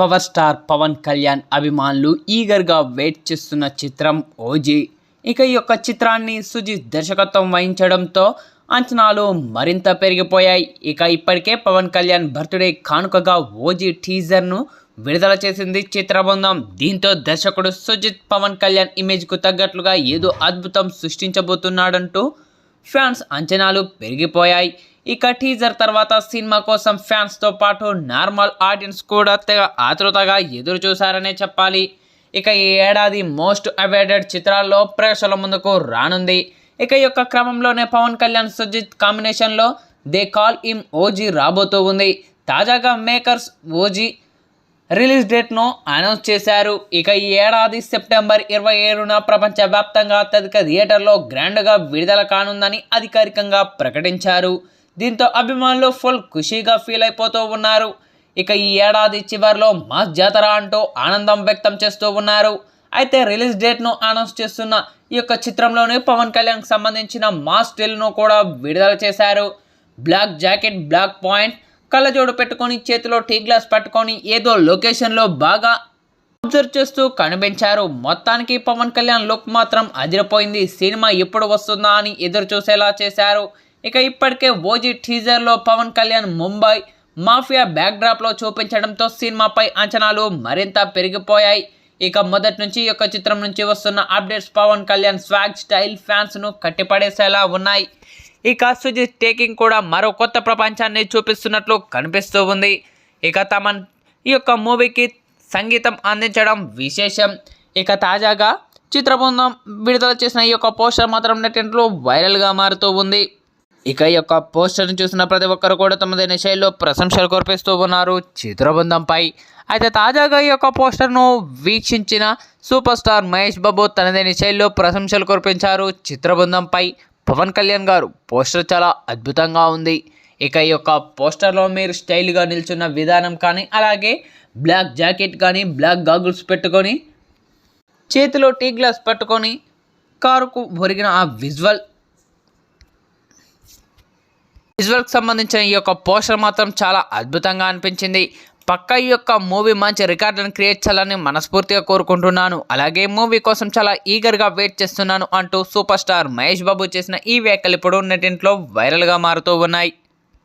Power star Pawan Kalyan అభిమానులు ఈగర్గా wait చేస్తున్న చిత్రం ఓజీ. ఇక ఈ యొక్క చిత్రాన్ని సుజిత్ దర్శకత్వం వహించడంతో అంచనాలు మరింత పెరిగిపోయాయి. ఇక ఇప్పటికే పవన్ కళ్యాణ్ బర్త్డే కానుకగా ఓజీ టీజర్ను విడుదల చేసింది చిత్రబృందం దీంతో దర్శకుడు సుజిత్ పవన్ కళ్యాణ్ ఇమేజ్కు తగ్గట్లుగా ఏదో అద్భుతం సృష్టించబోతున్నాడంటూ ఫ్యాన్స్ అంచనాలు పెరిగిపోయాయి. ఇక టీజర్ తర్వాత సినిమా కోసం ఫ్యాన్స్తో పాటు నార్మల్ ఆడియన్స్ కూడా తెగ ఆతృతగా ఎదురు చూశారనే చెప్పాలి. ఇక ఈ ఏడాది మోస్ట్ అవైడెడ్ చిత్రాల్లో ప్రేక్షకుల ముందుకు రానుంది. ఇక ఈ యొక్క క్రమంలోనే పవన్ కళ్యాణ్ సుజిత్ కాంబినేషన్లో దే కాల్ ఇమ్ ఓజీ రాబోతూ ఉంది. తాజాగా మేకర్స్ ఓజీ రిలీజ్ డేట్ను అనౌన్స్ చేశారు. ఇక ఈ ఏడాది సెప్టెంబర్ ఇరవై ఏడున ప్రపంచవ్యాప్తంగా అత్యధిక థియేటర్లో గ్రాండ్గా విడుదల కానుందని అధికారికంగా ప్రకటించారు. దీంతో అభిమానులు ఫుల్ ఖుషీగా ఫీల్ అయిపోతూ ఉన్నారు. ఇక ఈ ఏడాది చివరిలో మాస్ జాతర అంటూ ఆనందం వ్యక్తం చేస్తూ ఉన్నారు. అయితే రిలీజ్ డేట్ను అనౌన్స్ చేస్తున్న ఈ యొక్క చిత్రంలోనే పవన్ కళ్యాణ్కి సంబంధించిన మాస్ స్టిల్ను కూడా విడుదల చేశారు. బ్లాక్ జాకెట్ బ్లాక్ పాయింట్ కళ్ళజోడు పెట్టుకొని చేతిలో టీ గ్లాస్ పట్టుకొని ఏదో లొకేషన్లో బాగా అబ్జర్వ్ చేస్తూ కనిపించారు. మొత్తానికి పవన్ కళ్యాణ్ లుక్ మాత్రం అదిరిపోయింది. సినిమా ఎప్పుడు వస్తుందా అని ఎదురు చూసేలా చేశారు. ఇక ఇప్పటికే ఓజీ టీజర్లో పవన్ కళ్యాణ్ ముంబై మాఫియా బ్యాక్డ్రాప్లో చూపించడంతో సినిమాపై అంచనాలు మరింత పెరిగిపోయాయి. ఇక మొదటి నుంచి ఈ యొక్క చిత్రం నుంచి వస్తున్న updates Pawan Kalyan swag style ఫ్యాన్స్ను కట్టిపడేసేలా ఉన్నాయి. ఇక సుజిత్ టేకింగ్ కూడా మరో కొత్త ప్రపంచాన్ని చూపిస్తున్నట్లు కనిపిస్తూ ఉంది. ఇక తమన్ ఈ యొక్క మూవీకి సంగీతం అందించడం విశేషం. ఇక తాజాగా చిత్రబృందం విడుదల చేసిన ఈ యొక్క పోస్టర్ మాత్రం నెట్టింట్లో వైరల్గా మారుతూ ఉంది. ఇక ఈ యొక్క పోస్టర్ని చూసిన ప్రతి ఒక్కరు కూడా తమదైన శైలిలో ప్రశంసలు కురిపిస్తూ ఉన్నారు. చిత్రబృందంపై అయితే తాజాగా ఈ యొక్క పోస్టర్ను వీక్షించిన సూపర్ స్టార్ మహేష్ బాబు తనదైన శైలిలో ప్రశంసలు కురిపించారు. చిత్రబృందంపై పవన్ కళ్యాణ్ గారు. పోస్టర్ చాలా అద్భుతంగా ఉంది. ఇక ఈ యొక్క పోస్టర్లో మీరు స్టైల్గా నిల్చున్న విధానం కానీ అలాగే బ్లాక్ జాకెట్ కానీ బ్లాక్ గాగుల్స్ పెట్టుకొని చేతిలో టీ గ్లాస్ పట్టుకొని కారుకు ఒరిగిన ఆ విజువల్ విజువల్కి సంబంధించిన ఈ యొక్క పోస్టర్ మాత్రం చాలా అద్భుతంగా అనిపించింది. పక్క ఈ యొక్క మూవీ మంచి రికార్డులను క్రియేట్ చేయాలని మనస్ఫూర్తిగా కోరుకుంటున్నాను. అలాగే మూవీ కోసం చాలా ఈగర్గా వెయిట్ చేస్తున్నాను అంటూ సూపర్ స్టార్ మహేష్ బాబు చేసిన ఈ వ్యాఖ్యలు ఇప్పుడు నెటింట్లో వైరల్గా మారుతూ ఉన్నాయి.